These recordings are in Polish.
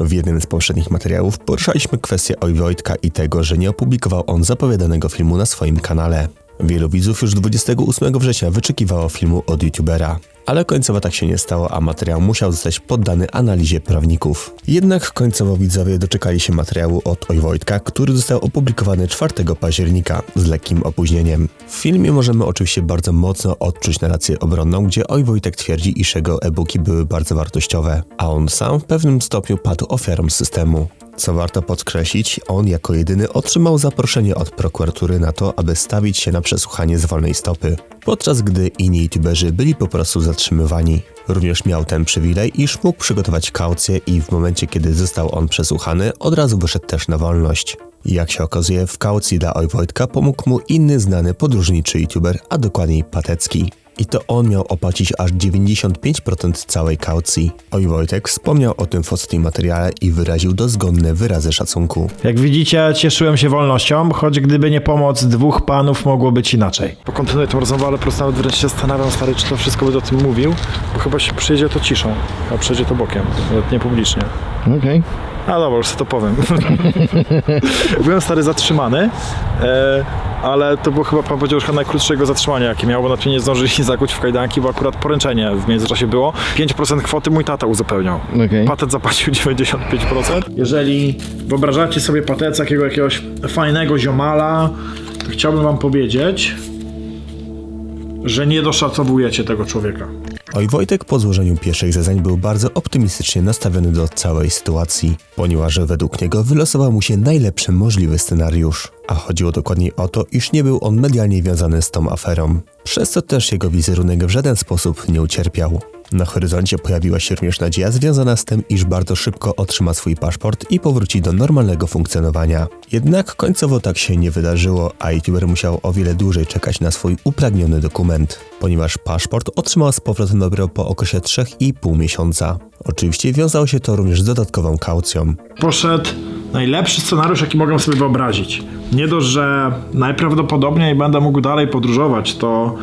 W jednym z poprzednich materiałów poruszaliśmy kwestię Oj Wojtka i tego, że nie opublikował on zapowiadanego filmu na swoim kanale. Wielu widzów już 28 września wyczekiwało filmu od youtubera. Ale końcowo tak się nie stało, a materiał musiał zostać poddany analizie prawników. Jednak końcowo widzowie doczekali się materiału od Oj Wojtka, który został opublikowany 4 października z lekkim opóźnieniem. W filmie możemy oczywiście bardzo mocno odczuć narrację obronną, gdzie Oj Wojtek twierdzi, iż jego e-booki były bardzo wartościowe, a on sam w pewnym stopniu padł ofiarą systemu. Co warto podkreślić, on jako jedyny otrzymał zaproszenie od prokuratury na to, aby stawić się na przesłuchanie z wolnej stopy, podczas gdy inni youtuberzy byli po prostu zatrzymywani. Również miał ten przywilej, iż mógł przygotować kaucję i w momencie, kiedy został on przesłuchany, od razu wyszedł też na wolność. Jak się okazuje, w kaucji dla Oj Wojtka pomógł mu inny znany podróżniczy youtuber, a dokładniej Patecki. I to on miał opłacić aż 95% całej kaucji. Oj Wojtek wspomniał o tym w ostatnim materiale i wyraził dozgonne wyrazy szacunku. Jak widzicie, cieszyłem się wolnością, choć gdyby nie pomoc dwóch panów, mogło być inaczej. Pokontynuuję tę rozmowę, ale po prostu nawet wręcz się zastanawiam, stary, czy to wszystko będę o tym mówił, bo chyba się przyjdzie to ciszą, a przejdzie to bokiem, nawet nie publicznie. Okej. A dobra, już sobie to powiem. Byłem stary zatrzymany, e, ale to było chyba, pan powiedział, chyba najkrótszego zatrzymania, jakie miał, bo na nie zdążyli zakuć w kajdanki, bo akurat poręczenie w międzyczasie było. 5% kwoty mój tata uzupełniał. Okej. Patet zapłacił 95%. Jeżeli wyobrażacie sobie patec jakiego jakiegoś fajnego ziomala, to chciałbym wam powiedzieć, że nie doszacowujecie tego człowieka. Oj Wojtek po złożeniu pierwszych zeznań był bardzo optymistycznie nastawiony do całej sytuacji, ponieważ według niego wylosował mu się najlepszy możliwy scenariusz. A chodziło dokładniej o to, iż nie był on medialnie wiązany z tą aferą. Przez co też jego wizerunek w żaden sposób nie ucierpiał. Na horyzoncie pojawiła się również nadzieja związana z tym, iż bardzo szybko otrzyma swój paszport i powróci do normalnego funkcjonowania. Jednak końcowo tak się nie wydarzyło, a youtuber musiał o wiele dłużej czekać na swój upragniony dokument, ponieważ paszport otrzymał z powrotem dopiero po okresie 3,5 miesiąca. Oczywiście wiązało się to również z dodatkową kaucją. Poszedł najlepszy scenariusz, jaki mogę sobie wyobrazić. Nie dość, że najprawdopodobniej będę mógł dalej podróżować, to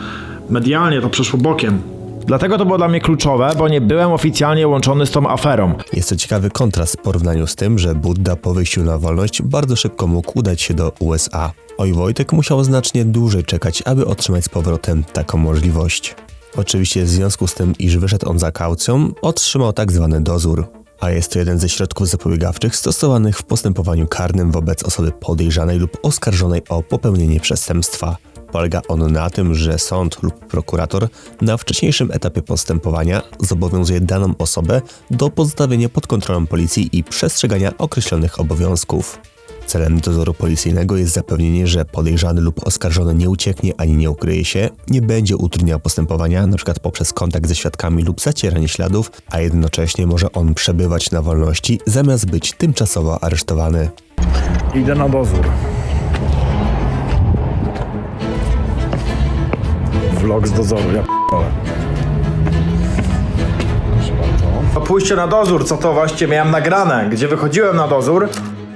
medialnie to przeszło bokiem. Dlatego to było dla mnie kluczowe, bo nie byłem oficjalnie łączony z tą aferą. Jest to ciekawy kontrast w porównaniu z tym, że Budda po wyjściu na wolność bardzo szybko mógł udać się do USA. Oj Wojtek musiał znacznie dłużej czekać, aby otrzymać z powrotem taką możliwość. Oczywiście w związku z tym, iż wyszedł on za kaucją, otrzymał tak zwany dozór. A jest to jeden ze środków zapobiegawczych stosowanych w postępowaniu karnym wobec osoby podejrzanej lub oskarżonej o popełnienie przestępstwa. Polega on na tym, że sąd lub prokurator na wcześniejszym etapie postępowania zobowiązuje daną osobę do pozostawienia pod kontrolą policji i przestrzegania określonych obowiązków. Celem dozoru policyjnego jest zapewnienie, że podejrzany lub oskarżony nie ucieknie ani nie ukryje się, nie będzie utrudniał postępowania, np. poprzez kontakt ze świadkami lub zacieranie śladów, a jednocześnie może on przebywać na wolności zamiast być tymczasowo aresztowany. Idę na dozór. Vlog z dozoru, ja bardzo. Pójście na dozór, co to właśnie miałem nagrane, gdzie wychodziłem na dozór,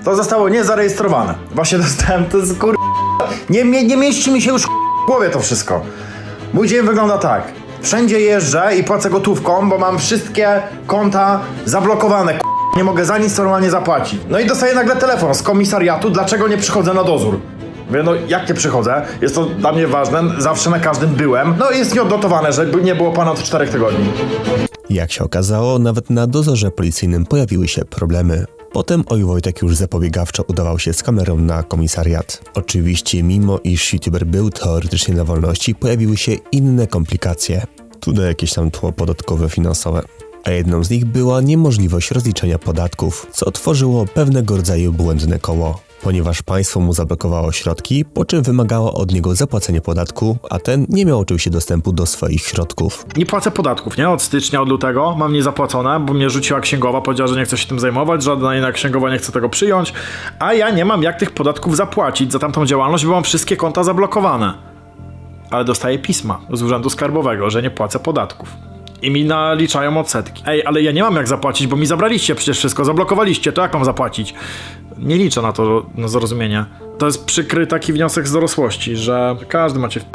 to zostało niezarejestrowane. Właśnie dostałem, to jest kur... Nie, nie, nie mieści mi się już w głowie to wszystko. Mój dzień wygląda tak. Wszędzie jeżdżę i płacę gotówką, bo mam wszystkie konta zablokowane. K***. Nie mogę za nic normalnie zapłacić. No i dostaję nagle telefon z komisariatu, dlaczego nie przychodzę na dozór. Mówię, no jak nie przychodzę? Jest to dla mnie ważne, zawsze na każdym byłem. No jest nieodnotowane, że nie było pana od czterech tygodni. Jak się okazało, nawet na dozorze policyjnym pojawiły się problemy. Potem Oj Wojtek już zapobiegawczo udawał się z kamerą na komisariat. Oczywiście, mimo iż youtuber był teoretycznie na wolności, pojawiły się inne komplikacje. Tutaj jakieś tam tło podatkowe, finansowe. A jedną z nich była niemożliwość rozliczenia podatków, co tworzyło pewnego rodzaju błędne koło. Ponieważ państwo mu zablokowało środki, po czym wymagało od niego zapłacenia podatku, a ten nie miał oczywiście dostępu do swoich środków. Nie płacę podatków, nie? Od stycznia, od lutego mam niezapłacone, bo mnie rzuciła księgowa, powiedziała, że nie chce się tym zajmować, żadna inna księgowa nie chce tego przyjąć, a ja nie mam jak tych podatków zapłacić za tamtą działalność, bo mam wszystkie konta zablokowane. Ale dostaję pisma z Urzędu Skarbowego, że nie płacę podatków. I mi naliczają odsetki. Ej, ale ja nie mam jak zapłacić, bo mi zabraliście przecież wszystko, zablokowaliście, to jak mam zapłacić? Nie liczę na to, na zrozumienie. To jest przykry taki wniosek z dorosłości, że każdy macie w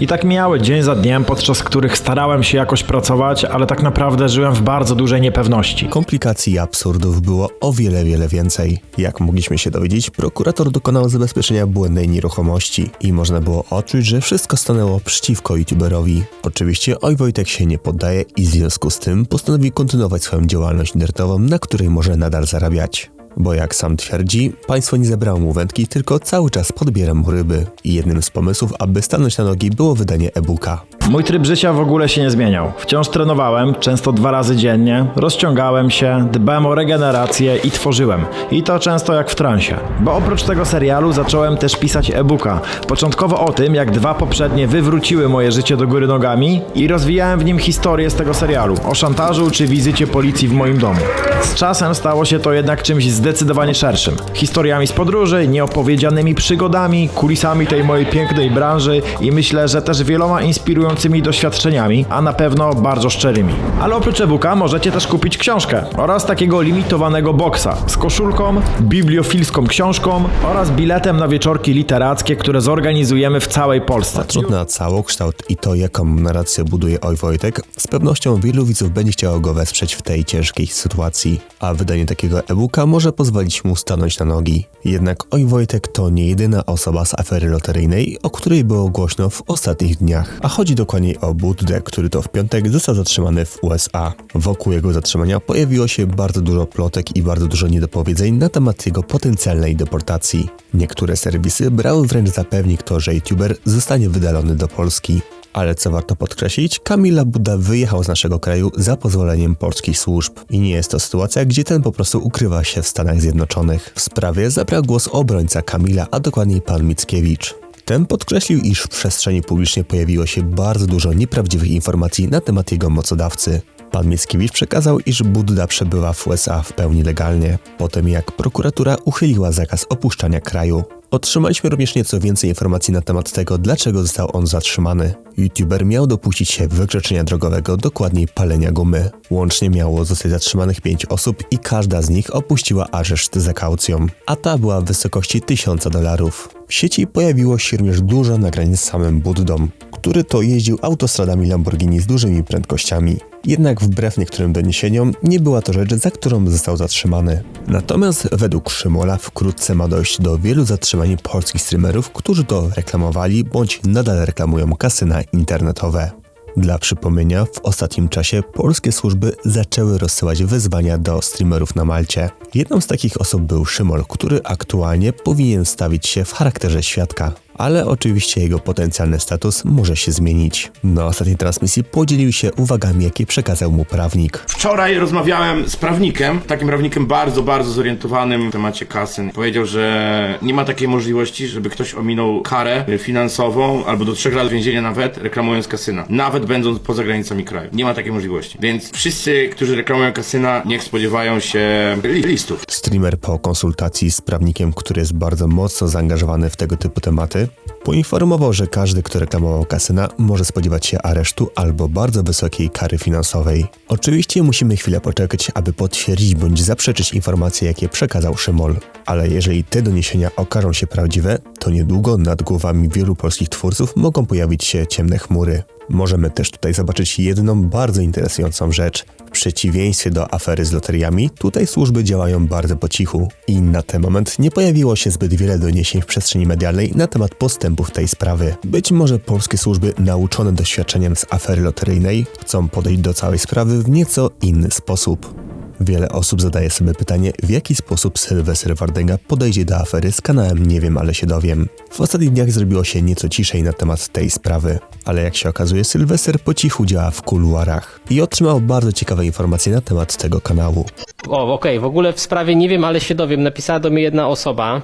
I tak mijały dzień za dniem, podczas których starałem się jakoś pracować, ale tak naprawdę żyłem w bardzo dużej niepewności. Komplikacji i absurdów było o wiele, wiele więcej. Jak mogliśmy się dowiedzieć, prokurator dokonał zabezpieczenia błędnej nieruchomości i można było odczuć, że wszystko stanęło przeciwko youtuberowi. Oczywiście Oj Wojtek się nie poddaje i w związku z tym postanowi kontynuować swoją działalność internetową, na której może nadal zarabiać. Bo jak sam twierdzi, państwo nie zabrało mu wędki, tylko cały czas podbiera mu ryby. I jednym z pomysłów, aby stanąć na nogi, było wydanie e-booka. Mój tryb życia w ogóle się nie zmieniał. Wciąż trenowałem, często dwa razy dziennie, rozciągałem się, dbałem o regenerację i tworzyłem. I to często jak w transie. Bo oprócz tego serialu zacząłem też pisać e-booka. Początkowo o tym, jak dwa poprzednie wywróciły moje życie do góry nogami i rozwijałem w nim historię z tego serialu. O szantażu czy wizycie policji w moim domu. Z czasem stało się to jednak czymś zdecydowanie szerszym. Historiami z podróży, nieopowiedzianymi przygodami, kulisami tej mojej pięknej branży i myślę, że też wieloma inspirującymi doświadczeniami, a na pewno bardzo szczerymi. Ale oprócz e-booka możecie też kupić książkę oraz takiego limitowanego boksa z koszulką, bibliofilską książką oraz biletem na wieczorki literackie, które zorganizujemy w całej Polsce. Patrząc na całokształt i to, jaką narrację buduje Oj Wojtek, z pewnością wielu widzów będzie chciało go wesprzeć w tej ciężkiej sytuacji, a wydanie takiego e-booka może pozwolić mu stanąć na nogi. Jednak Oj Wojtek to nie jedyna osoba z afery loteryjnej, o której było głośno w ostatnich dniach, a chodzi dokładniej o Buddę, który to w piątek został zatrzymany w USA. Wokół jego zatrzymania pojawiło się bardzo dużo plotek i bardzo dużo niedopowiedzeń na temat jego potencjalnej deportacji. Niektóre serwisy brały wręcz za pewnik to, że youtuber zostanie wydalony do Polski. Ale co warto podkreślić, Kamila Buda wyjechał z naszego kraju za pozwoleniem polskich służb. I nie jest to sytuacja, gdzie ten po prostu ukrywa się w Stanach Zjednoczonych. W sprawie zabrał głos obrońca Kamila, a dokładniej pan Mickiewicz. Ten podkreślił, iż w przestrzeni publicznej pojawiło się bardzo dużo nieprawdziwych informacji na temat jego mocodawcy. Pan Mickiewicz przekazał, iż Budda przebywa w USA w pełni legalnie, potem jak prokuratura uchyliła zakaz opuszczania kraju. Otrzymaliśmy również nieco więcej informacji na temat tego, dlaczego został on zatrzymany. YouTuber miał dopuścić się wykroczenia drogowego, dokładniej palenia gumy. Łącznie miało zostać zatrzymanych 5 osób i każda z nich opuściła areszt za kaucją, a ta była w wysokości 1000 dolarów. W sieci pojawiło się również dużo nagrań z samym Buddą, który to jeździł autostradami Lamborghini z dużymi prędkościami. Jednak wbrew niektórym doniesieniom nie była to rzecz, za którą został zatrzymany. Natomiast według Szymola wkrótce ma dojść do wielu zatrzymań polskich streamerów, którzy to reklamowali bądź nadal reklamują kasyna internetowe. Dla przypomnienia, w ostatnim czasie polskie służby zaczęły rozsyłać wezwania do streamerów na Malcie. Jedną z takich osób był Szymol, który aktualnie powinien stawić się w charakterze świadka. Ale oczywiście jego potencjalny status może się zmienić. Na ostatniej transmisji podzielił się uwagami, jakie przekazał mu prawnik. Wczoraj rozmawiałem z prawnikiem, takim prawnikiem bardzo, bardzo zorientowanym w temacie kasyn. Powiedział, że nie ma takiej możliwości, żeby ktoś ominął karę finansową albo do trzech lat więzienia nawet reklamując kasyna. Nawet będąc poza granicami kraju. Nie ma takiej możliwości. Więc wszyscy, którzy reklamują kasyna, niech spodziewają się li- listów. Streamer po konsultacji z prawnikiem, który jest bardzo mocno zaangażowany w tego typu tematy, poinformował, że każdy, kto reklamował kasyna, może spodziewać się aresztu albo bardzo wysokiej kary finansowej. Oczywiście musimy chwilę poczekać, aby potwierdzić bądź zaprzeczyć informacje, jakie przekazał Szymol. Ale jeżeli te doniesienia okażą się prawdziwe, to niedługo nad głowami wielu polskich twórców mogą pojawić się ciemne chmury. Możemy też tutaj zobaczyć jedną bardzo interesującą rzecz. Przeciwieństwie do afery z loteriami, tutaj służby działają bardzo po cichu. I na ten moment nie pojawiło się zbyt wiele doniesień w przestrzeni medialnej na temat postępów tej sprawy. Być może polskie służby, nauczone doświadczeniem z afery loteryjnej, chcą podejść do całej sprawy w nieco inny sposób. Wiele osób zadaje sobie pytanie, w jaki sposób Sylwester Wardęga podejdzie do afery z kanałem Nie wiem, ale się dowiem. W ostatnich dniach zrobiło się nieco ciszej na temat tej sprawy, ale jak się okazuje, Sylwester po cichu działa w kuluarach i otrzymał bardzo ciekawe informacje na temat tego kanału. O, okej, w ogóle w sprawie nie wiem, ale się dowiem. Napisała do mnie jedna osoba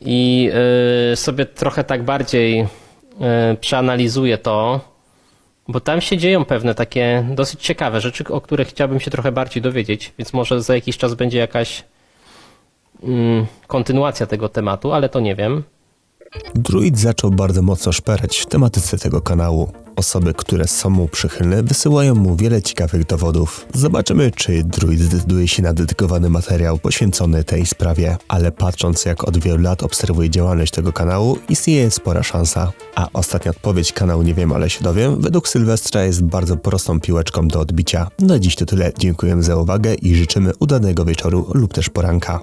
i y, sobie trochę tak bardziej y, przeanalizuję to, bo tam się dzieją pewne takie dosyć ciekawe rzeczy, o których chciałbym się trochę bardziej dowiedzieć, więc może za jakiś czas będzie jakaś mm, kontynuacja tego tematu, ale to nie wiem. Druid zaczął bardzo mocno szperać w tematyce tego kanału. Osoby, które są mu przychylne, wysyłają mu wiele ciekawych dowodów. Zobaczymy, czy druid zdecyduje się na dedykowany materiał poświęcony tej sprawie. Ale patrząc, jak od wielu lat obserwuję działalność tego kanału, istnieje spora szansa. A ostatnia odpowiedź kanału Nie wiem, ale się dowiem, według Sylwestra jest bardzo prostą piłeczką do odbicia. Na dziś to tyle. Dziękujemy za uwagę i życzymy udanego wieczoru lub też poranka.